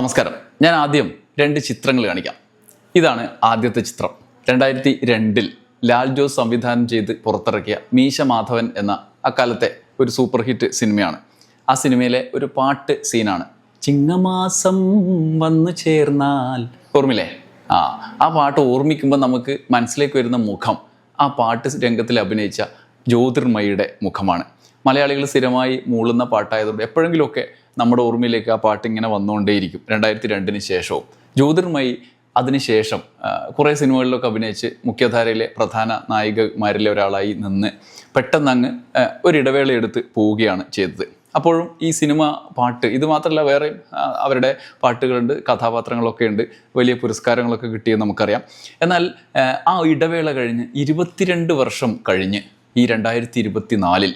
നമസ്കാരം. ഞാൻ ആദ്യം രണ്ട് ചിത്രങ്ങൾ കാണിക്കാം. ഇതാണ് ആദ്യത്തെ ചിത്രം. രണ്ടായിരത്തി രണ്ടിൽ ലാൽ ജോസ് സംവിധാനം ചെയ്ത് പുറത്തിറക്കിയ മീശ മാധവൻ എന്ന അക്കാലത്തെ ഒരു സൂപ്പർ ഹിറ്റ് സിനിമയാണ്. ആ സിനിമയിലെ ഒരു പാട്ട് സീനാണ്. ചിങ്ങമാസം വന്നു ചേർന്നാൽ. ഓർമ്മയില്ലേ? ആ ആ പാട്ട് ഓർമ്മിക്കുമ്പോൾ നമുക്ക് മനസ്സിലേക്ക് വരുന്ന മുഖം ആ പാട്ട് രംഗത്തിൽ അഭിനയിച്ച ജ്യോതിർമയുടെ മുഖമാണ്. മലയാളികൾ സ്ഥിരമായി മൂളുന്ന പാട്ടായതുകൊണ്ട് എപ്പോഴെങ്കിലുമൊക്കെ നമ്മുടെ ഓർമ്മയിലേക്ക് ആ പാട്ട് ഇങ്ങനെ വന്നുകൊണ്ടേയിരിക്കും. രണ്ടായിരത്തി രണ്ടിന് ശേഷവും. ജ്യോതിർമയി അതിനുശേഷം കുറേ സിനിമകളിലൊക്കെ അഭിനയിച്ച് മുഖ്യധാരയിലെ പ്രധാന നായികമാരിലെ ഒരാളായി നിന്ന് പെട്ടെന്ന് അങ്ങ് ഒരിടവേള എടുത്ത് പോവുകയാണ് ചെയ്തത്. അപ്പോഴും ഈ സിനിമ പാട്ട് ഇത് മാത്രമല്ല വേറെ അവരുടെ പാട്ടുകളുണ്ട് കഥാപാത്രങ്ങളൊക്കെ ഉണ്ട് വലിയ പുരസ്കാരങ്ങളൊക്കെ കിട്ടിയെന്ന് നമുക്കറിയാം. എന്നാൽ ആ ഇടവേള കഴിഞ്ഞ് ഇരുപത്തിരണ്ട് വർഷം കഴിഞ്ഞ് ഈ രണ്ടായിരത്തി ഇരുപത്തി നാലിൽ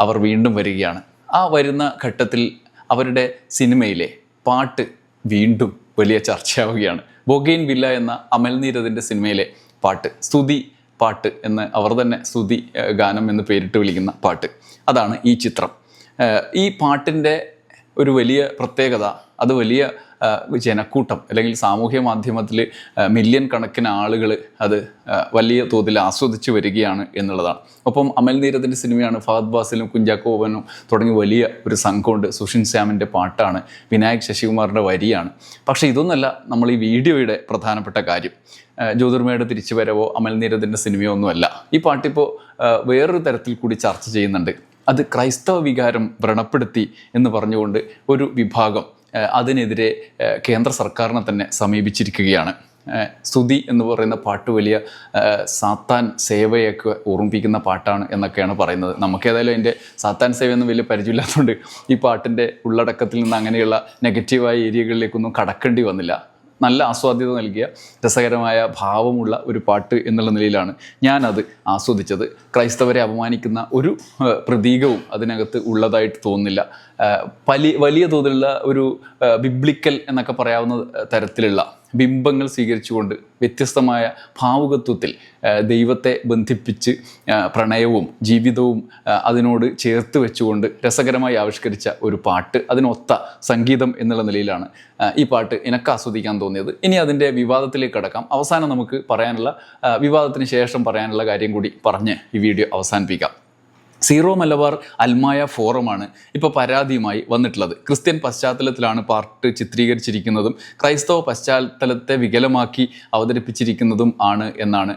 അവർ വീണ്ടും വരികയാണ്. ആ വരുന്ന ഘട്ടത്തിൽ അവരുടെ സിനിമയിലെ പാട്ട് വീണ്ടും വലിയ ചർച്ചയാവുകയാണ്. ബൊഗെയിൻ വില്ല എന്ന അമൽ നീരദിന്റെ സിനിമയിലെ പാട്ട് സ്തുതി പാട്ട് എന്ന് അവർ തന്നെ സ്തുതി ഗാനം എന്ന് പേരിട്ട് വിളിക്കുന്ന പാട്ട്. അതാണ് ഈ ചിത്രം. ഈ പാട്ടിന്റെ ഒരു വലിയ പ്രത്യേകത അത് വലിയ ജനക്കൂട്ടം അല്ലെങ്കിൽ സാമൂഹ്യ മാധ്യമത്തിൽ മില്യൺ കണക്കിന് ആളുകൾ അത് വലിയ തോതിൽ ആസ്വദിച്ച് വരികയാണ് എന്നുള്ളതാണ്. ഒപ്പം അമൽ നീരത്തിന്റെ സിനിമയാണ് ഫഹദ് ബാസിലും കുഞ്ചാക്കോവനും തുടങ്ങി വലിയ ഒരു സംഘമുണ്ട്. സുഷിൻ ശ്യാമിന്റെ പാട്ടാണ് വിനായക് ശശികുമാറിന്റെ വരിയാണ്. പക്ഷേ ഇതൊന്നല്ല നമ്മൾ ഈ വീഡിയോയുടെ പ്രധാനപ്പെട്ട കാര്യം. ജ്യോതിർമയുടെ തിരിച്ചുവരവോ അമൽ നീരത്തിന്റെ സിനിമയോ ഒന്നുമല്ല. ഈ പാട്ടിപ്പോൾ വേറൊരു തരത്തിൽ കൂടി ചർച്ച ചെയ്യുന്നുണ്ട്. അത് ക്രൈസ്തവ വികാരം വ്രണപ്പെടുത്തി എന്ന് പറഞ്ഞുകൊണ്ട് ഒരു വിഭാഗം അതിനെതിരെ കേന്ദ്ര സർക്കാരിനെ തന്നെ സമീപിച്ചിരിക്കുകയാണ്. സ്തുതി എന്ന് പറയുന്ന പാട്ട് വലിയ സാത്താൻ സേവയൊക്കെ ഓർമ്മിപ്പിക്കുന്ന പാട്ടാണ് എന്നൊക്കെയാണ് പറയുന്നത്. നമുക്കേതായാലും അതിന്റെ സാത്താൻ സേവയൊന്നും വലിയ പരിചയമില്ലാത്തതുകൊണ്ട് ഈ പാട്ടിന്റെ ഉള്ളടക്കത്തിൽ നിന്ന് അങ്ങനെയുള്ള നെഗറ്റീവായ ഏരിയകളിലേക്കൊന്നും കടക്കേണ്ടി വന്നില്ല. നല്ല ആസ്വാദ്യത നൽകിയ രസകരമായ ഭാവമുള്ള ഒരു പാട്ട് എന്നുള്ള നിലയിലാണ് ഞാനത് ആസ്വദിച്ചത്. ക്രൈസ്തവരെ അപമാനിക്കുന്ന ഒരു പ്രതീകവും അതിനകത്ത് ഉള്ളതായിട്ട് തോന്നുന്നില്ല. വലിയ തോതിലുള്ള ഒരു ബിബ്ലിക്കൽ എന്നൊക്കെ പറയാവുന്ന തരത്തിലുള്ള ബിംബങ്ങൾ സ്വീകരിച്ചുകൊണ്ട് വ്യത്യസ്തമായ ഭാവുകത്വത്തിൽ ദൈവത്തെ ബന്ധിപ്പിച്ച് പ്രണയവും ജീവിതവും അതിനോട് ചേർത്ത് വെച്ചുകൊണ്ട് രസകരമായി ആവിഷ്കരിച്ച ഒരു പാട്ട് അതിനൊത്ത സംഗീതം എന്നുള്ള നിലയിലാണ് ഈ പാട്ട് എനിക്ക് ആസ്വദിക്കാൻ തോന്നിയത്. ഇനി അതിന്റെ വിവാദത്തിലേക്ക് കടക്കാം. അവസാനം നമുക്ക് പറയാനുള്ള വിവാദത്തിന് ശേഷം പറയാനുള്ള കാര്യം കൂടി പറഞ്ഞ് ഈ വീഡിയോ അവസാനിപ്പിക്കാം. സീറോ മലബാർ അൽമായ ഫോറമാണ് ഇപ്പോൾ പരാതിയുമായി വന്നിട്ടുള്ളത്. ക്രിസ്ത്യൻ പശ്ചാത്തലത്തിലാണ് പാർട്ട് ചിത്രീകരിച്ചിരിക്കുന്നതും ക്രൈസ്തവ പശ്ചാത്തലത്തെ വികലമാക്കി അവതരിപ്പിച്ചിരിക്കുന്നതും ആണ് എന്നാണ്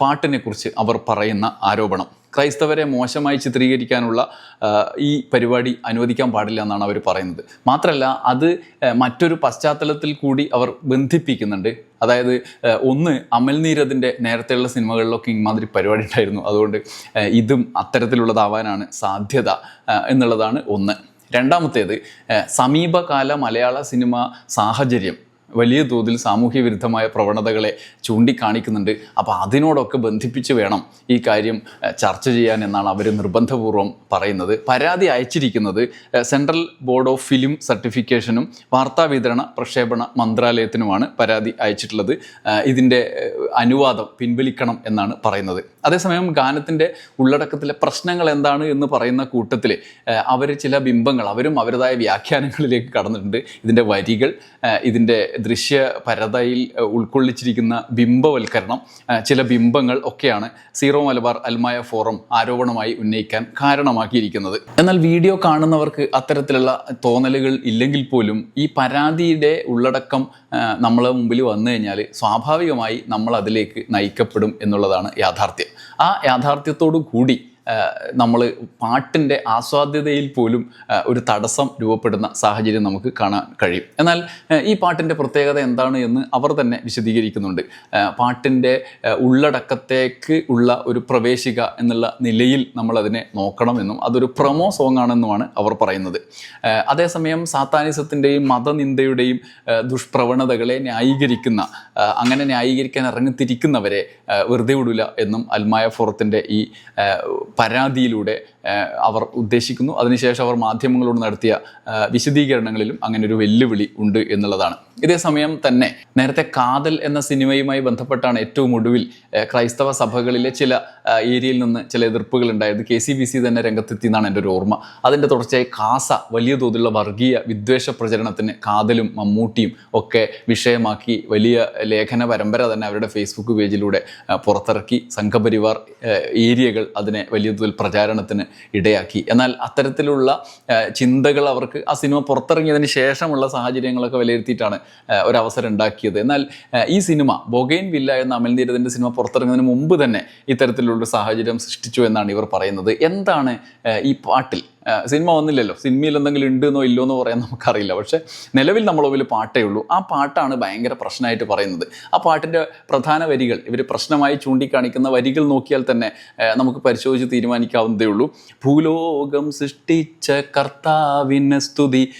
പാട്ടിനെക്കുറിച്ച് അവർ പറയുന്ന ആരോപണം. ക്രൈസ്തവരെ മോശമായി ചിത്രീകരിക്കാനുള്ള ഈ പരിപാടി അനുവദിക്കാൻ പാടില്ല എന്നാണ് അവർ പറയുന്നത്. മാത്രമല്ല അത് മറ്റൊരു പശ്ചാത്തലത്തിൽ കൂടി അവർ ബന്ധിപ്പിക്കുന്നുണ്ട്. അതായത് ഒന്ന് അമൽ നീരദിന്റെ നേരത്തെയുള്ള സിനിമകളിലൊക്കെ ഇമാതിരി പരിപാടി ഉണ്ടായിരുന്നു. അതുകൊണ്ട് ഇതും അത്തരത്തിലുള്ളതാവാനാണ് സാധ്യത എന്നുള്ളതാണ് ഒന്ന്. രണ്ടാമത്തേത് സമീപകാല മലയാള സിനിമ സാഹചര്യം. വലിയ തോതിൽ സാമൂഹ്യ വിരുദ്ധമായ പ്രവണതകളെ ചൂണ്ടിക്കാണിക്കുന്നുണ്ട്. അപ്പോൾ അതിനോടൊക്കെ ബന്ധിപ്പിച്ച് വേണം ഈ കാര്യം ചർച്ച ചെയ്യാൻ എന്നാണ് അവർ നിർബന്ധപൂർവം പറയുന്നത്. പരാതി അയച്ചിരിക്കുന്നത് സെൻട്രൽ ബോർഡ് ഓഫ് ഫിലിം സർട്ടിഫിക്കേഷനും വാർത്താ വിതരണ പ്രക്ഷേപണ മന്ത്രാലയത്തിനുമാണ് പരാതി അയച്ചിട്ടുള്ളത്. ഇതിന്റെ അനുവാദം പിൻവലിക്കണം എന്നാണ് പറയുന്നത്. അതേസമയം ഗാനത്തിന്റെ ഉള്ളടക്കത്തിലെ പ്രശ്നങ്ങൾ എന്താണ് എന്ന് പറയുന്ന കൂട്ടത്തിൽ അവർ ചില ബിംബങ്ങൾ അവരും അവരുടേതായ വ്യാഖ്യാനങ്ങളിലേക്ക് കടന്നിട്ടുണ്ട്. ഇതിന്റെ വരികൾ ഇതിന്റെ ദൃശ്യ പരതയിൽ ഉൾക്കൊള്ളിച്ചിരിക്കുന്ന ബിംബവൽക്കരണം ചില ബിംബങ്ങൾ ഒക്കെയാണ് സീറോ മലബാർ അൽമായ ഫോറം ആരോപണമായി ഉന്നയിക്കാൻ കാരണമാക്കിയിരിക്കുന്നത്. എന്നാൽ വീഡിയോ കാണുന്നവർക്ക് അത്തരത്തിലുള്ള തോന്നലുകൾ ഇല്ലെങ്കിൽ പോലും ഈ പരാതിയുടെ ഉള്ളടക്കം നമ്മളെ മുമ്പിൽ വന്നു കഴിഞ്ഞാൽ സ്വാഭാവികമായി നമ്മൾ അതിലേക്ക് നയിക്കപ്പെടും എന്നുള്ളതാണ് യാഥാർത്ഥ്യം. ആ യാഥാർത്ഥ്യത്തോടു കൂടി നമ്മൾ പാട്ടിന്റെ ആസ്വാദ്യതയിൽ പോലും ഒരു തടസ്സം രൂപപ്പെടുന്ന സാഹചര്യം നമുക്ക് കാണാൻ കഴിയും. എന്നാൽ ഈ പാട്ടിന്റെ പ്രത്യേകത എന്താണ് എന്ന് അവർ തന്നെ വിശദീകരിക്കുന്നുണ്ട്. പാട്ടിന്റെ ഉള്ളടക്കത്തേക്ക് ഉള്ള ഒരു പ്രവേശിക എന്നുള്ള നിലയിൽ നമ്മളതിനെ നോക്കണമെന്നും അതൊരു പ്രൊമോ സോങ് ആണെന്നുമാണ് അവർ പറയുന്നത്. അതേസമയം സാത്താനിസത്തിന്റെയും മതനിന്ദയുടെയും ദുഷ്പ്രവണതകളെ ന്യായീകരിക്കുന്ന അങ്ങനെ ന്യായീകരിക്കാൻ ഇറങ്ങിത്തിരിക്കുന്നവരെ വെറുതെ വിടില്ല എന്നും അൽമായ ഫോറത്തിന്റെ ഈ പരാതിയിലൂടെ അവർ ഉദ്ദേശിക്കുന്നു. അതിനുശേഷം അവർ മാധ്യമങ്ങളോട് നടത്തിയ വിശദീകരണങ്ങളിലും അങ്ങനെ ഒരു വെല്ലുവിളി ഉണ്ട് എന്നുള്ളതാണ്. ഇതേസമയം തന്നെ നേരത്തെ കാതൽ എന്ന സിനിമയുമായി ബന്ധപ്പെട്ടാണ് ഏറ്റവും ഒടുവിൽ ക്രൈസ്തവ സഭകളിലെ ചില ഏരിയയിൽ നിന്ന് ചില എതിർപ്പുകൾ ഉണ്ടായത്. കെ സി ബി സി തന്നെ രംഗത്തെത്തി എന്നാണ് എന്റെ ഒരു ഓർമ്മ. അതിന്റെ തുടർച്ചയായി കാസ വലിയ തോതിലുള്ള വർഗീയ വിദ്വേഷ പ്രചരണത്തിന് കാതലും മമ്മൂട്ടിയും ഒക്കെ വിഷയമാക്കി വലിയ ലേഖന പരമ്പര തന്നെ അവരുടെ ഫേസ്ബുക്ക് പേജിലൂടെ പുറത്തിറക്കി. സംഘപരിവാർ ഏരിയകൾ അതിനെ വലിയ തോതിൽ പ്രചാരണത്തിന് ഇടയാക്കി. എന്നാൽ അത്തരത്തിലുള്ള ചിന്തകൾ അവർക്ക് ആ സിനിമ പുറത്തിറങ്ങിയതിന് ശേഷമുള്ള സാഹചര്യങ്ങളൊക്കെ വിലയിരുത്തിയിട്ടാണ് ഒരവസരം ഉണ്ടാക്കിയത് എന്നാൽ ഈ സിനിമ ബൊഗൈൻ വില്ല എന്ന അമൽ സിനിമ പുറത്തിറങ്ങുന്നതിന് മുമ്പ് തന്നെ ഇത്തരത്തിലുള്ള സാഹചര്യം സൃഷ്ടിച്ചു എന്നാണ് ഇവർ പറയുന്നത്. എന്താണ് ഈ പാട്ടിൽ സിനിമ വന്നില്ലല്ലോ. സിനിമയിൽ എന്തെങ്കിലും ഉണ്ടെന്നോ ഇല്ലോന്നോ പറയാൻ നമുക്കറിയില്ല. പക്ഷെ നിലവിൽ നമ്മളെ പാട്ടേ ഉള്ളൂ. ആ പാട്ടാണ് ഭയങ്കര പ്രശ്നമായിട്ട് പറയുന്നത്. ആ പാട്ടിന്റെ പ്രധാന വരികൾ ഇവർ പ്രശ്നമായി ചൂണ്ടിക്കാണിക്കുന്ന വരികൾ നോക്കിയാൽ തന്നെ നമുക്ക് പരിശോധിച്ച് തീരുമാനിക്കാവുന്നതേ ഉള്ളൂ. ഭൂലോകം സൃഷ്ടിച്ച കർത്താവിന് സ്തുതി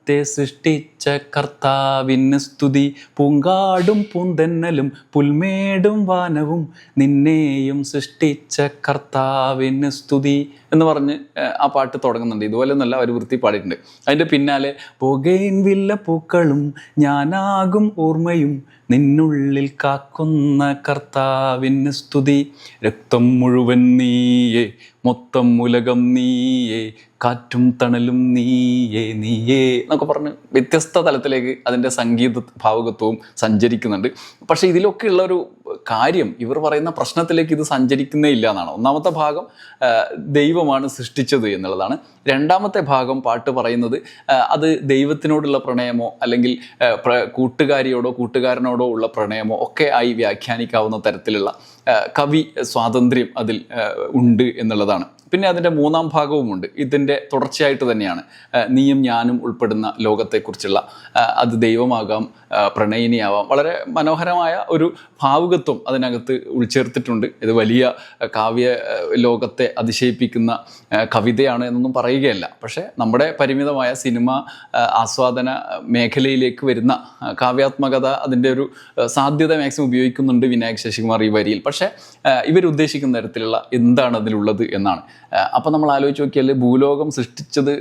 പ്രേമത്തെ സൃഷ്ടിച്ച കർത്താവിന് സ്തുതി. പൂങ്കാടും പൂന്തെന്നലും പുൽമേടും വാനവും നിന്നെയും സൃഷ്ടിച്ച കർത്താവിന് സ്തുതി എന്ന് പറഞ്ഞ് ആ പാട്ട് തുടങ്ങുന്നുണ്ട്. ഇതുപോലെ നല്ല അവർ വൃത്തി പാടിയിട്ടുണ്ട്. അതിന്റെ പിന്നാലെ പുകയിൻ വില്ല പൂക്കളും ഞാനാകും ഓർമ്മയും. നിന്നുള്ളിൽ കാക്കുന്ന കർത്താവിന് സ്തുതി. രക്തം മുഴുവൻ നീയേ മൊത്തം ഉലകം നീയേ കാറ്റും തണലും നീയേ നീയേ എന്നൊക്കെ പറഞ്ഞ് വ്യത്യസ്ത തലത്തിലേക്ക് അതിന്റെ സംഗീത ഭാവകത്വവും സഞ്ചരിക്കുന്നുണ്ട്. പക്ഷേ ഇതിലൊക്കെ ഒരു കാര്യം ഇവർ പറയുന്ന പ്രശ്നത്തിലേക്ക് ഇത് സഞ്ചരിക്കുന്നേ ഇല്ല എന്നാണ്. ഒന്നാമത്തെ ഭാഗം ദൈവമാണ് സൃഷ്ടിച്ചത് എന്നുള്ളതാണ്. രണ്ടാമത്തെ ഭാഗം പാട്ട് പറയുന്നത് അത് ദൈവത്തിനോടുള്ള പ്രണയമോ അല്ലെങ്കിൽ കൂട്ടുകാരിയോടോ കൂട്ടുകാരനോടോ ഉള്ള പ്രണയമോ ഒക്കെ ആയി വ്യാഖ്യാനിക്കാവുന്ന തരത്തിലുള്ള കവി സ്വാതന്ത്ര്യം അതിൽ ഉണ്ട് എന്നുള്ളതാണ്. പിന്നെ അതിന്റെ മൂന്നാം ഭാഗവുമുണ്ട്. ഇതിന്റെ തുടർച്ചയായിട്ട് തന്നെയാണ്. നീയും ഞാനും ഉൾപ്പെടുന്ന ലോകത്തെക്കുറിച്ചുള്ള അത് ദൈവമാകാം പ്രണയിനിയാവാം. വളരെ മനോഹരമായ ഒരു ഭാവുകത്വം അതിനകത്ത് ഉൾച്ചേർത്തിട്ടുണ്ട്. ഇത് വലിയ കാവ്യ ലോകത്തെ അതിശയിപ്പിക്കുന്ന കവിതയാണ് എന്നൊന്നും പറയുകയല്ല. പക്ഷേ നമ്മുടെ പരിമിതമായ സിനിമ ആസ്വാദന മേഖലയിലേക്ക് വരുന്ന കാവ്യാത്മകത അതിന്റെ ഒരു സാധ്യത മാക്സിമം ഉപയോഗിക്കുന്നുണ്ട് വിനായക് ശശികുമാർ ഈ വരിയിൽ. പക്ഷേ ഇവർ ഉദ്ദേശിക്കുന്ന തരത്തിലുള്ള എന്താണ് അതിലുള്ളത് എന്നാണ്. അപ്പം നമ്മൾ ആലോചിച്ച് നോക്കിയാൽ ഭൂലോകം സൃഷ്ടിച്ചത്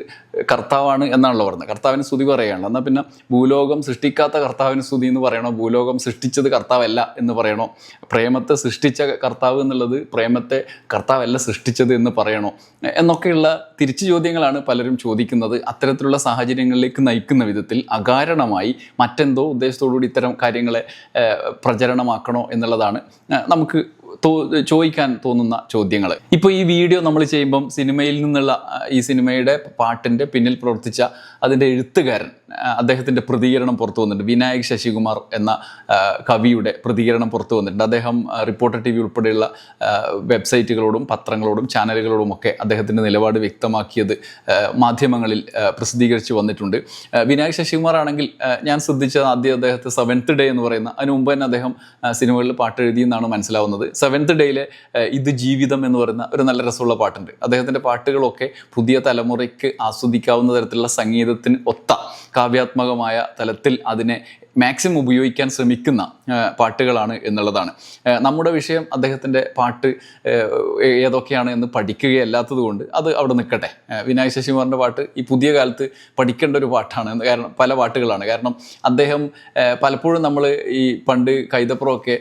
കർത്താവാണ് എന്നാണല്ലോ പറയുന്നത് കർത്താവിന് സ്തുതി പറയുകയാണ്. എന്നാൽ പിന്നെ ഭൂലോകം സൃഷ്ടിക്കാത്ത കർത്താവിന് സ്തുതി എന്ന് പറയണോ? ഭൂലോകം സൃഷ്ടിച്ചത് കർത്താവല്ല എന്ന് പറയണോ? പ്രേമത്തെ സൃഷ്ടിച്ച കർത്താവ് എന്നുള്ളത് പ്രേമത്തെ കർത്താവല്ല സൃഷ്ടിച്ചത് എന്ന് പറയണോ? എന്നൊക്കെയുള്ള തിരിച്ചു ചോദ്യങ്ങളാണ് പലരും ചോദിക്കുന്നത്. അത്തരത്തിലുള്ള സാഹചര്യങ്ങളിലേക്ക് നയിക്കുന്ന വിധത്തിൽ അകാരണമായി മറ്റെന്തോ ഉദ്ദേശത്തോടുകൂടി ഇത്തരം കാര്യങ്ങളെ പ്രചരണമാക്കണോ എന്നുള്ളതാണ് നമുക്ക് ചോദിക്കാൻ തോന്നുന്ന ചോദ്യങ്ങൾ ഇപ്പോൾ ഈ വീഡിയോ നമ്മൾ ചെയ്യുമ്പം സിനിമയിൽ നിന്നുള്ള ഈ സിനിമയുടെ പാട്ടിന്റെ പിന്നിൽ പ്രവർത്തിച്ച അതിന്റെ എഴുത്തുകാരൻ അദ്ദേഹത്തിന്റെ പ്രതികരണം പുറത്തു വന്നിട്ടുണ്ട്. വിനായക് ശശികുമാർ എന്ന കവിയുടെ പ്രതികരണം പുറത്തു വന്നിട്ടുണ്ട്. അദ്ദേഹം റിപ്പോർട്ടർ ടി വി ഉൾപ്പെടെയുള്ള വെബ്സൈറ്റുകളോടും പത്രങ്ങളോടും ചാനലുകളോടും ഒക്കെ അദ്ദേഹത്തിന്റെ നിലപാട് വ്യക്തമാക്കിയത് മാധ്യമങ്ങളിൽ പ്രസിദ്ധീകരിച്ച് വന്നിട്ടുണ്ട്. വിനായക് ശശികുമാർ ആണെങ്കിൽ ഞാൻ ശ്രദ്ധിച്ചത് ആദ്യം അദ്ദേഹത്തെ സെവൻത്ത് ഡേ എന്ന് പറയുന്ന അതിന് മുമ്പ് തന്നെ അദ്ദേഹം സിനിമകളിൽ പാട്ട് എഴുതി എന്നാണ് മനസ്സിലാവുന്നത്. സെവൻത്ത് ഡേയിലെ ഇത് ജീവിതം എന്ന് പറയുന്ന ഒരു നല്ല രസമുള്ള പാട്ടുണ്ട്. അദ്ദേഹത്തിന്റെ പാട്ടുകളൊക്കെ പുതിയ തലമുറയ്ക്ക് ആസ്വദിക്കാവുന്ന തരത്തിലുള്ള സംഗീതത്തിന് ഒത്ത കാവ്യാത്മകമായ തലത്തിൽ അതിനെ മാക്സിമം ഉപയോഗിക്കാൻ ശ്രമിക്കുന്ന പാട്ടുകളാണ് എന്നുള്ളതാണ്. നമ്മുടെ വിഷയം അദ്ദേഹത്തിന്റെ പാട്ട് ഏതൊക്കെയാണ് എന്ന് പഠിക്കുകയല്ലാത്തത് കൊണ്ട് അത് അവിടെ നിൽക്കട്ടെ. വിനായക് ശശികുമാറിന്റെ പാട്ട് ഈ പുതിയ കാലത്ത് പഠിക്കേണ്ട ഒരു പാട്ടാണ്. കാരണം പല പാട്ടുകളാണ്. കാരണം അദ്ദേഹം പലപ്പോഴും നമ്മൾ ഈ പണ്ട് കൈതപ്പുറമൊക്കെ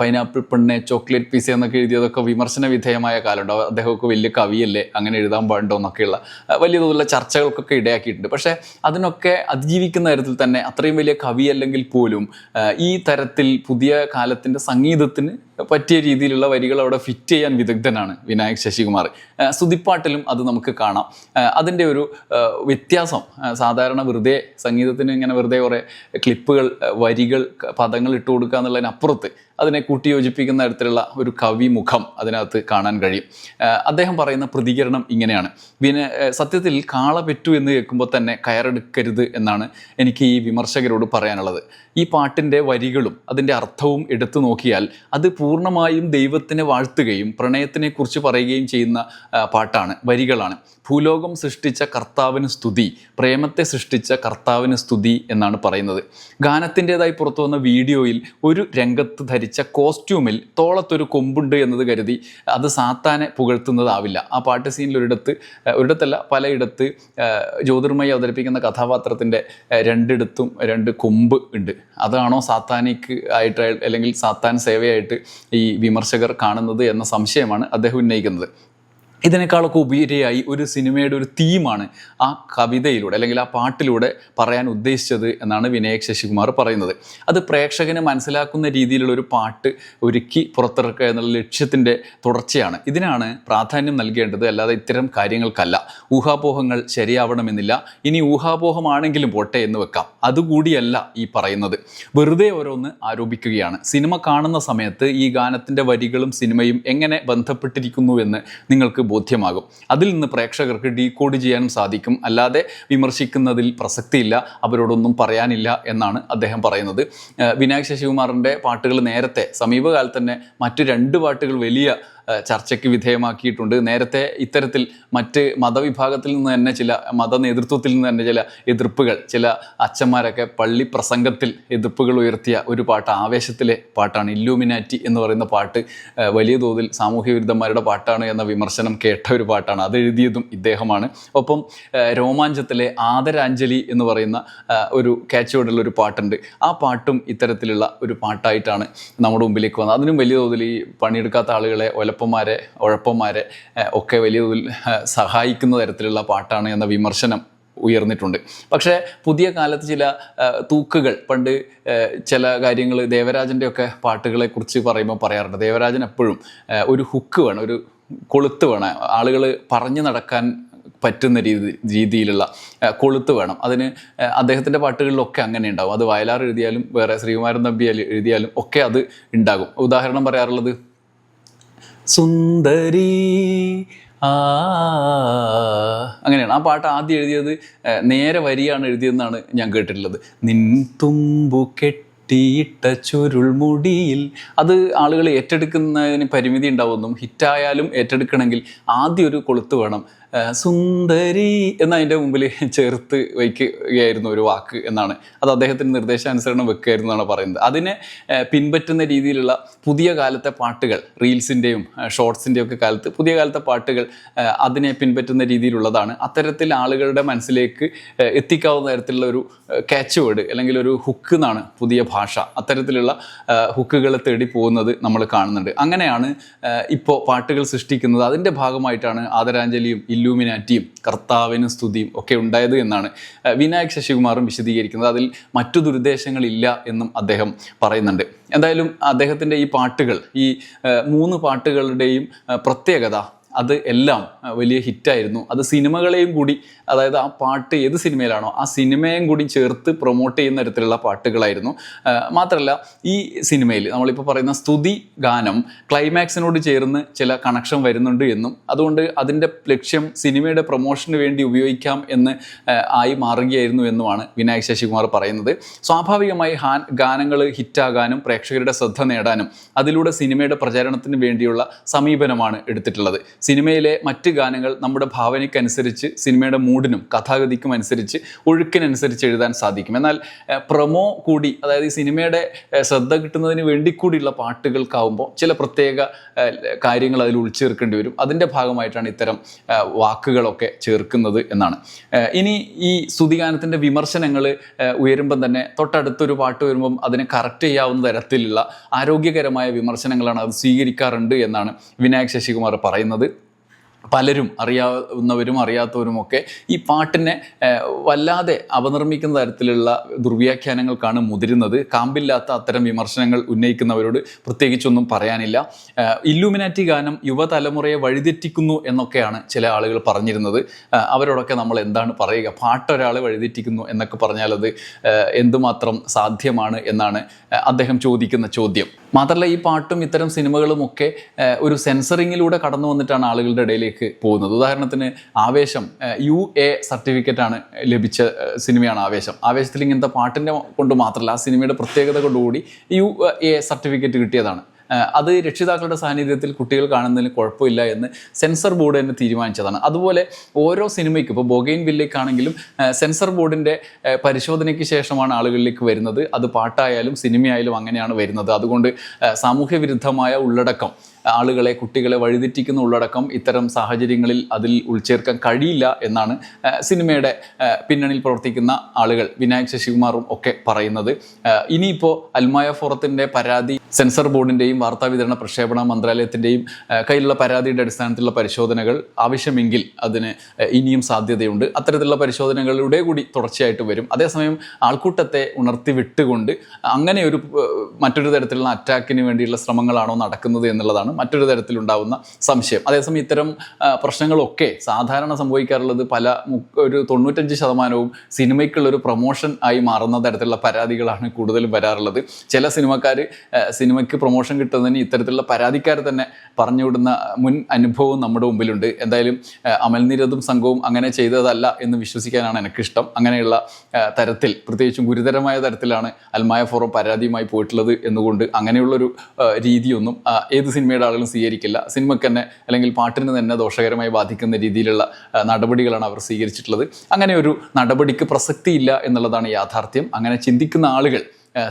പൈനാപ്പിൾ പെണ്ണെ ചോക്ലേറ്റ് പീസ് എന്നൊക്കെ എഴുതിയതൊക്കെ വിമർശന വിധേയമായ കാലമുണ്ട്. അദ്ദേഹമൊക്കെ വലിയ കവിയല്ലേ അങ്ങനെ എഴുതാൻ പാടുണ്ടോ എന്നൊക്കെയുള്ള വലിയ തോതിലുള്ള ചർച്ചകൾക്കൊക്കെ ഇടയാക്കിയിട്ടുണ്ട്. പക്ഷേ അതിനൊക്കെ അതിജീവിക്കുന്ന തരത്തിൽ തന്നെ അത്രയും വലിയ കവി അല്ലെങ്കിൽ പോലും ഈ തരത്തിൽ പുതിയ കാലത്തിന്റെ സംഗീതത്തിന് പറ്റിയ രീതിയിലുള്ള വരികൾ അവിടെ ഫിറ്റ് ചെയ്യാൻ വിദഗ്ധനാണ് വിനായക് ശശികുമാർ. സുതിപ്പാട്ടിലും അത് നമുക്ക് കാണാം. അതിന്റെ ഒരു വ്യത്യാസം സാധാരണ വെറുതെ സംഗീതത്തിന് ഇങ്ങനെ വെറുതെ കുറേ ക്ലിപ്പുകൾ വരികൾ പദങ്ങൾ ഇട്ട് കൊടുക്കുക എന്നുള്ളതിനപ്പുറത്ത് അതിനെ കൂട്ടിയോജിപ്പിക്കുന്ന തരത്തിലുള്ള ഒരു കവിമുഖം അതിനകത്ത് കാണാൻ കഴിയും. അദ്ദേഹം പറയുന്ന പ്രതികരണം ഇങ്ങനെയാണ്. പിന്നെ സത്യത്തിൽ കാള പെറ്റു എന്ന് കേൾക്കുമ്പോൾ തന്നെ കയറെടുക്കരുത് എന്നാണ് എനിക്ക് ഈ വിമർശകരോട് പറയാനുള്ളത്. ഈ പാട്ടിന്റെ വരികളും അതിന്റെ അർത്ഥവും എടുത്തു നോക്കിയാൽ അത് പൂർണമായും ദൈവത്തിനെ വാഴ്ത്തുകയും പ്രണയത്തിനെ കുറിച്ച് പറയുകയും ചെയ്യുന്ന പാട്ടാണ് വരികളാണ്. ഭൂലോകം സൃഷ്ടിച്ച കർത്താവിന് സ്തുതി പ്രേമത്തെ സൃഷ്ടിച്ച കർത്താവിന് സ്തുതി എന്നാണ് പറയുന്നത്. ഗാനത്തിന്റെതായി പുറത്തു വന്ന വീഡിയോയിൽ ഒരു രംഗത്ത് ധരിച്ച ധരിച്ച കോസ്റ്റ്യൂമിൽ തോളത്തൊരു കൊമ്പുണ്ട് എന്നത് കരുതി അത് സാത്താനെ പുകഴ്ത്തുന്നതാവില്ല. ആ പാട്ട് സീനിൽ ഒരിടത്ത് ഒരിടത്തല്ല പലയിടത്ത് ജ്യോതിർമയി അവതരിപ്പിക്കുന്ന കഥാപാത്രത്തിന്റെ രണ്ടിടത്തും രണ്ട് കൊമ്പ് ഉണ്ട്. അതാണോ സാത്താനിക്ക് ആയിട്ട് അല്ലെങ്കിൽ സാത്താൻ സേവയായിട്ട് ഈ വിമർശകർ കാണുന്നത് എന്ന സംശയമാണ് അദ്ദേഹം ഉന്നയിക്കുന്നത്. ഇതിനേക്കാളൊക്കെ ഉപരിയായി ഒരു സിനിമയുടെ ഒരു തീമാണ് ആ കവിതയിലൂടെ അല്ലെങ്കിൽ ആ പാട്ടിലൂടെ പറയാൻ ഉദ്ദേശിച്ചത് എന്നാണ് വിനായക് ശശികുമാർ പറയുന്നത്. അത് പ്രേക്ഷകന് മനസ്സിലാക്കുന്ന രീതിയിലുള്ള ഒരു പാട്ട് ഒരുക്കി പുറത്തിറക്കുക എന്നുള്ള ലക്ഷ്യത്തിന്റെ തുടർച്ചയാണ്. ഇതിനാണ് പ്രാധാന്യം നൽകേണ്ടത് അല്ലാതെ ഇത്തരം കാര്യങ്ങൾക്കല്ല. ഊഹാപോഹങ്ങൾ ശരിയാവണമെന്നില്ല. ഇനി ഊഹാപോഹമാണെങ്കിലും പോട്ടെ എന്ന് വെക്കാം. അതുകൂടിയല്ല ഈ പറയുന്നത്. വെറുതെ ഓരോന്ന് ആരോപിക്കുകയാണ്. സിനിമ കാണുന്ന സമയത്ത് ഈ ഗാനത്തിന്റെ വരികളും സിനിമയും എങ്ങനെ ബന്ധപ്പെട്ടിരിക്കുന്നു എന്ന് നിങ്ങൾക്ക് ബോധ്യമാകും. അതിൽ നിന്ന് പ്രേക്ഷകർക്ക് ഡീകോഡ് ചെയ്യാനും സാധിക്കും. അല്ലാതെ വിമർശിക്കുന്നതിൽ പ്രസക്തിയില്ല അവരോടൊന്നും പറയാനില്ല എന്നാണ് അദ്ദേഹം പറയുന്നത്. വിനായക് ശശികുമാറിന്റെ പാട്ടുകൾ നേരത്തെ സമീപകാലത്ത് തന്നെ മറ്റു രണ്ട് പാട്ടുകൾ വലിയ ചർച്ചയ്ക്ക് വിധേയമാക്കിയിട്ടുണ്ട്. നേരത്തെ ഇത്തരത്തിൽ മറ്റ് മതവിഭാഗത്തിൽ നിന്ന് തന്നെ ചില മത നേതൃത്വത്തിൽ നിന്ന് തന്നെ ചില എതിർപ്പുകൾ ചില അച്ഛന്മാരൊക്കെ പള്ളി പ്രസംഗത്തിൽ എതിർപ്പുകൾ ഉയർത്തിയ ഒരു പാട്ട് ആവേശത്തിലെ പാട്ടാണ്. ഇല്ലൂമിനാറ്റി എന്ന് പറയുന്ന പാട്ട് വലിയ തോതിൽ സാമൂഹ്യ വിരുദ്ധന്മാരുടെ പാട്ടാണ് എന്ന വിമർശനം കേട്ട ഒരു പാട്ടാണ്. അത് എഴുതിയതും ഇദ്ദേഹമാണ്. ഒപ്പം രോമാഞ്ചത്തിലെ ആദരാഞ്ജലി എന്ന് പറയുന്ന ഒരു ക്യാച്ചോടുള്ള ഒരു പാട്ടുണ്ട്. ആ പാട്ടും ഇത്തരത്തിലുള്ള ഒരു പാട്ടായിട്ടാണ് നമ്മുടെ മുമ്പിലേക്ക് വന്നത്. അതിനും വലിയ തോതിൽ ഈ പണിയെടുക്കാത്ത ആളുകളെ ഒലപ്പന്മാരെ ഉഴപ്പന്മാരെ ഒക്കെ വലിയ സഹായിക്കുന്ന തരത്തിലുള്ള പാട്ടാണ് എന്ന വിമർശനം ഉയർന്നിട്ടുണ്ട്. പക്ഷേ പുതിയ കാലത്ത് ചില തൂക്കുകൾ പണ്ട് ചില കാര്യങ്ങൾ ദേവരാജന്റെ ഒക്കെ പാട്ടുകളെ കുറിച്ച് പറയുമ്പോൾ പറയാറുണ്ട്. ദേവരാജൻ എപ്പോഴും ഒരു ഹുക്ക് വേണം ഒരു കൊളുത്ത് വേണം. ആളുകൾ പറഞ്ഞു നടക്കാൻ പറ്റുന്ന രീതി രീതിയിലുള്ള കൊളുത്ത് വേണം. അതിന് അദ്ദേഹത്തിന്റെ പാട്ടുകളിലൊക്കെ അങ്ങനെ ഉണ്ടാകും അത് വയലാർ എഴുതിയാലും വേറെ ശ്രീകുമാരൻ തമ്പി എഴുതിയാലും ഒക്കെ അത് ഉണ്ടാകും. ഉദാഹരണം പറയാറുള്ളത് സുന്ദരി. ആ. അങ്ങനെയാണ്. ആ പാട്ട് ആദ്യം എഴുതിയത് നേരെ വരിയാണ് എഴുതിയതെന്നാണ് ഞാൻ കേട്ടിട്ടുള്ളത്. നിൻ തുമ്പു കെട്ടിയിട്ട ചുരുൾമുടിയിൽ. അത് ആളുകൾ ഏറ്റെടുക്കുന്നതിന് പരിമിതി ഉണ്ടാവുമെന്നും ഹിറ്റായാലും ഏറ്റെടുക്കണമെങ്കിൽ ആദ്യം ഒരു കൊളുത്ത് വേണം. ഏഹ്, എന്ന് അതിന്റെ മുമ്പിൽ ചേർത്ത് വയ്ക്കുകയായിരുന്നു ഒരു വാക്ക് എന്നാണ്. അത് അദ്ദേഹത്തിന് നിർദ്ദേശാനുസരണം വെക്കുകയായിരുന്നു എന്നാണ് പറയുന്നത്. അതിനെ പിൻപറ്റുന്ന രീതിയിലുള്ള പുതിയ കാലത്തെ പാട്ടുകൾ റീൽസിന്റെയും ഷോർട്സിന്റെയും ഒക്കെ കാലത്ത് പുതിയ കാലത്തെ പാട്ടുകൾ അതിനെ പിൻപറ്റുന്ന രീതിയിലുള്ളതാണ്. അത്തരത്തിൽ ആളുകളുടെ മനസ്സിലേക്ക് എത്തിക്കാവുന്ന തരത്തിലുള്ള ഒരു ക്യാച്ച് വേർഡ് അല്ലെങ്കിൽ ഒരു ഹുക്ക് എന്നാണ് പുതിയ ഭാഷ. അത്തരത്തിലുള്ള ഹുക്കുകളെ തേടി പോകുന്നത് നമ്മൾ കാണുന്നുണ്ട്. അങ്ങനെയാണ് ഇപ്പോൾ പാട്ടുകൾ സൃഷ്ടിക്കുന്നത്. അതിന്റെ ഭാഗമായിട്ടാണ് ആദരാഞ്ജലിയും ഇല്ലൂമിനാറ്റിയും കർത്താവിനും സ്തുതിയും ഒക്കെ ഉണ്ടായത് എന്നാണ് വിനായക് ശശികുമാറും വിശദീകരിക്കുന്നത്. അതിൽ മറ്റു ദുരുദ്ദേശങ്ങളില്ല എന്നും അദ്ദേഹം പറയുന്നുണ്ട്. എന്തായാലും അദ്ദേഹത്തിന്റെ ഈ പാട്ടുകൾ ഈ മൂന്ന് പാട്ടുകളുടെയും പ്രത്യേകത അത് എല്ലാം വലിയ ഹിറ്റായിരുന്നു. അത് സിനിമകളെയും കൂടി അതായത് ആ പാട്ട് ഏത് സിനിമയിലാണോ ആ സിനിമയും കൂടി ചേർത്ത് പ്രൊമോട്ട് ചെയ്യുന്ന തരത്തിലുള്ള പാട്ടുകളായിരുന്നു. മാത്രമല്ല ഈ സിനിമയിൽ നമ്മളിപ്പോൾ പറയുന്ന സ്തുതി ഗാനം ക്ലൈമാക്സിനോട് ചേർന്ന് ചില കണക്ഷൻ വരുന്നുണ്ട് എന്നും അതുകൊണ്ട് അതിന്റെ ലക്ഷ്യം സിനിമയുടെ പ്രൊമോഷന് വേണ്ടി ഉപയോഗിക്കാം എന്ന് ആയി മാറുകയായിരുന്നു എന്നുമാണ് വിനായക് ശശികുമാർ പറയുന്നത്. സ്വാഭാവികമായി ഹാൻ ഗാനങ്ങൾ ഹിറ്റാകാനും പ്രേക്ഷകരുടെ ശ്രദ്ധ നേടാനും അതിലൂടെ സിനിമയുടെ പ്രചാരണത്തിന് വേണ്ടിയുള്ള സമീപനമാണ് എടുത്തിട്ടുള്ളത്. സിനിമയിലെ മറ്റ് ഗാനങ്ങൾ നമ്മുടെ ഭാവനയ്ക്കനുസരിച്ച് സിനിമയുടെ മൂഡിനും കഥാഗതിക്കും അനുസരിച്ച് ഒഴുക്കിനനുസരിച്ച് എഴുതാൻ സാധിക്കും. എന്നാൽ പ്രൊമോ കൂടി അതായത് ഈ സിനിമയുടെ ശ്രദ്ധ കിട്ടുന്നതിന് വേണ്ടി കൂടിയുള്ള പാട്ടുകൾക്കാവുമ്പോൾ ചില പ്രത്യേക കാര്യങ്ങൾ അതിൽ ഉൾച്ചേർക്കേണ്ടി വരും. അതിന്റെ ഭാഗമായിട്ടാണ് ഇത്തരം വാക്കുകളൊക്കെ ചേർക്കുന്നത് എന്നാണ്. ഇനി ഈ സ്തുതിഗാനത്തിന്റെ വിമർശനങ്ങൾ ഉയരുമ്പം തന്നെ തൊട്ടടുത്തൊരു പാട്ട് വരുമ്പം അതിനെ കറക്റ്റ് ചെയ്യാവുന്ന തരത്തിലുള്ള ആരോഗ്യകരമായ വിമർശനങ്ങളാണ് അത് സ്വീകരിക്കാറുണ്ട് എന്നാണ് വിനായക് ശശികുമാർ പറയുന്നത്. പലരും അറിയാവുന്നവരും അറിയാത്തവരുമൊക്കെ ഈ പാട്ടിനെ വല്ലാതെ അപനിർമ്മിക്കുന്ന തരത്തിലുള്ള ദുർവ്യാഖ്യാനങ്ങൾക്കാണ് മുതിരുന്നത്. കാമ്പില്ലാത്ത അത്തരം വിമർശനങ്ങൾ ഉന്നയിക്കുന്നവരോട് പ്രത്യേകിച്ചൊന്നും പറയാനില്ല. ഇല്ലുമിനാറ്റി ഗാനം യുവതലമുറയെ വഴിതെറ്റിക്കുന്നു എന്നൊക്കെയാണ് ചില ആളുകൾ പറഞ്ഞിരുന്നത്. അവരോടൊക്കെ നമ്മൾ എന്താണ് പറയുക? പാട്ടൊരാൾ വഴിതെറ്റിക്കുന്നു എന്നൊക്കെ പറഞ്ഞാൽ അത് എന്തുമാത്രം സാധ്യമാണ് എന്നാണ് അദ്ദേഹം ചോദിക്കുന്ന ചോദ്യം. മാത്രമല്ല ഈ പാട്ടും ഇത്തരം സിനിമകളും ഒക്കെ ഒരു സെൻസറിങ്ങിലൂടെ കടന്നു വന്നിട്ടാണ് ആളുകളുടെ ഇടയിലേക്ക് പോകുന്നത്. ഉദാഹരണത്തിന് ആവേശം യു എ സർട്ടിഫിക്കറ്റാണ് ലഭിച്ച സിനിമയാണ് ആവേശം. ആവേശത്തിൽ ഇങ്ങനത്തെ പാട്ടിന്റെ കൊണ്ട് മാത്രമല്ല ആ സിനിമയുടെ പ്രത്യേകത കൊണ്ടുകൂടി യു എ സർട്ടിഫിക്കറ്റ് കിട്ടിയതാണ്. അത് രക്ഷിതാക്കളുടെ സാന്നിധ്യത്തിൽ കുട്ടികൾ കാണുന്നതിന് കുഴപ്പമില്ല എന്ന് സെൻസർ ബോർഡ് തന്നെ തീരുമാനിച്ചതാണ്. അതുപോലെ ഓരോ സിനിമയ്ക്കും ഇപ്പോൾ ബൊഗൈൻ വില്ലേക്കാണെങ്കിലും സെൻസർ ബോർഡിന്റെ പരിശോധനയ്ക്ക് ശേഷമാണ് ആളുകളിലേക്ക് വരുന്നത്. അത് പാട്ടായാലും സിനിമയായാലും അങ്ങനെയാണ് വരുന്നത്. അതുകൊണ്ട് സാമൂഹ്യവിരുദ്ധമായ സാമൂഹ്യ വിരുദ്ധമായ ഉള്ളടക്കം ആളുകളെ കുട്ടികളെ വഴിതെറ്റിക്കുന്ന ഉള്ളടക്കം ഇത്തരം സാഹചര്യങ്ങളിൽ അതിൽ ഉൾച്ചേർക്കാൻ കഴിയില്ല എന്നാണ് സിനിമയുടെ പിന്നണിയിൽ പ്രവർത്തിക്കുന്ന ആളുകൾ വിനായക് ശശികുമാറും ഒക്കെ പറയുന്നത്. ഇനിയിപ്പോൾ അൽമായ ഫോറത്തിന്റെ പരാതി സെൻസർ ബോർഡിന്റെയും വാർത്താവിതരണ പ്രക്ഷേപണ മന്ത്രാലയത്തിന്റെയും കയ്യിലുള്ള പരാതിയുടെ അടിസ്ഥാനത്തിലുള്ള പരിശോധനകൾ ആവശ്യമെങ്കിൽ അതിന് ഇനിയും സാധ്യതയുണ്ട്. അത്തരത്തിലുള്ള പരിശോധനകളുടെ കൂടി തുടർച്ചയായിട്ട് വരും. അതേസമയം ആൾക്കൂട്ടത്തെ ഉണർത്തി വിട്ടുകൊണ്ട് അങ്ങനെ ഒരു മറ്റൊരു തരത്തിലുള്ള അറ്റാക്കിന് വേണ്ടിയുള്ള ശ്രമങ്ങളാണോ നടക്കുന്നത് എന്നുള്ളതാണ് മറ്റൊരു തരത്തിലുണ്ടാവുന്ന സംശയം. അതേസമയം ഇത്തരം പ്രശ്നങ്ങളൊക്കെ സാധാരണ സംഭവിക്കാറുള്ളത് പല ഒരു തൊണ്ണൂറ്റഞ്ച് ശതമാനവും സിനിമയ്ക്കുള്ളൊരു പ്രൊമോഷൻ ആയി മാറുന്ന തരത്തിലുള്ള പരാതികളാണ് കൂടുതലും വരാറുള്ളത്. ചില സിനിമക്കാർ സിനിമയ്ക്ക് പ്രൊമോഷൻ കിട്ടുന്നതിന് ഇത്തരത്തിലുള്ള പരാതിക്കാർ തന്നെ പറഞ്ഞുവിടുന്ന മുൻ അനുഭവവും നമ്മുടെ മുമ്പിലുണ്ട്. എന്തായാലും അമൽനിരതും സംഘവും അങ്ങനെ ചെയ്തതല്ല എന്ന് വിശ്വസിക്കാനാണ് എനിക്കിഷ്ടം. അങ്ങനെയുള്ള തരത്തിൽ പ്രത്യേകിച്ചും ഗുരുതരമായ തരത്തിലാണ് അൽമായ ഫോറം പരാതിയുമായി പോയിട്ടുള്ളത് എന്നുകൊണ്ട് അങ്ങനെയുള്ളൊരു രീതിയൊന്നും ഏത് സിനിമയുടെ ആളുകളും സ്വീകരിക്കില്ല. സിനിമയ്ക്ക് തന്നെ അല്ലെങ്കിൽ പാട്ടിന് തന്നെ ദോഷകരമായി ബാധിക്കുന്ന രീതിയിലുള്ള നടപടികളാണ് അവർ സ്വീകരിച്ചിട്ടുള്ളത്. അങ്ങനെ ഒരു നടപടിക്ക് പ്രസക്തിയില്ല എന്നുള്ളതാണ് യാഥാർത്ഥ്യം. അങ്ങനെ ചിന്തിക്കുന്ന ആളുകൾ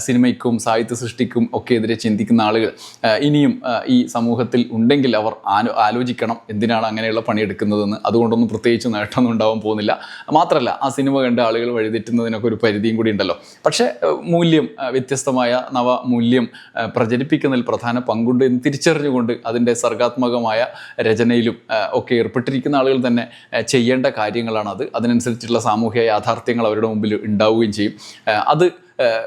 സിനിമയ്ക്കും സാഹിത്യ സൃഷ്ടിക്കും ഒക്കെ എതിരെ ചിന്തിക്കുന്ന ആളുകൾ ഇനിയും ഈ സമൂഹത്തിൽ ഉണ്ടെങ്കിൽ അവർ ആലോചിക്കണം എന്തിനാണ് അങ്ങനെയുള്ള പണിയെടുക്കുന്നതെന്ന് അതുകൊണ്ടൊന്നും പ്രത്യേകിച്ച് നേട്ടമൊന്നും ഉണ്ടാവാൻ പോകുന്നില്ല. മാത്രമല്ല ആ സിനിമ കണ്ട ആളുകൾ വഴിതെറ്റുന്നതിനൊക്കെ ഒരു പരിധിയും കൂടി ഉണ്ടല്ലോ. പക്ഷേ മൂല്യം വ്യത്യസ്തമായ നവ മൂല്യം പ്രചരിപ്പിക്കുന്നതിൽ പ്രധാന പങ്കുണ്ട് എന്ന് തിരിച്ചറിഞ്ഞുകൊണ്ട് അതിന്റെ സർഗാത്മകമായ രചനയിലും ഒക്കെ ഏർപ്പെട്ടിരിക്കുന്ന ആളുകൾ തന്നെ ചെയ്യേണ്ട കാര്യങ്ങളാണ് അത് അതിനനുസരിച്ചുള്ള സാമൂഹ്യ യാഥാർത്ഥ്യങ്ങൾ അവരുടെ മുമ്പിൽ ഉണ്ടാവുകയും ചെയ്യും. അത്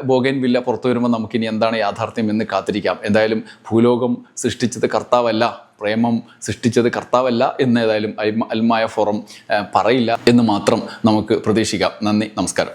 ബോഗൻ വില്ല പുറത്തു വരുമ്പോൾ നമുക്കിനി എന്താണ് യാഥാർത്ഥ്യം എന്ന് കാത്തിരിക്കാം. എന്തായാലും ഭൂലോകം സൃഷ്ടിച്ചത് കർത്താവല്ല പ്രേമം സൃഷ്ടിച്ചത് കർത്താവല്ല എന്ന് ഏതായാലും അൽമായ ഫോറം പറയില്ല എന്ന് മാത്രം നമുക്ക് പ്രതീക്ഷിക്കാം. നന്ദി നമസ്കാരം.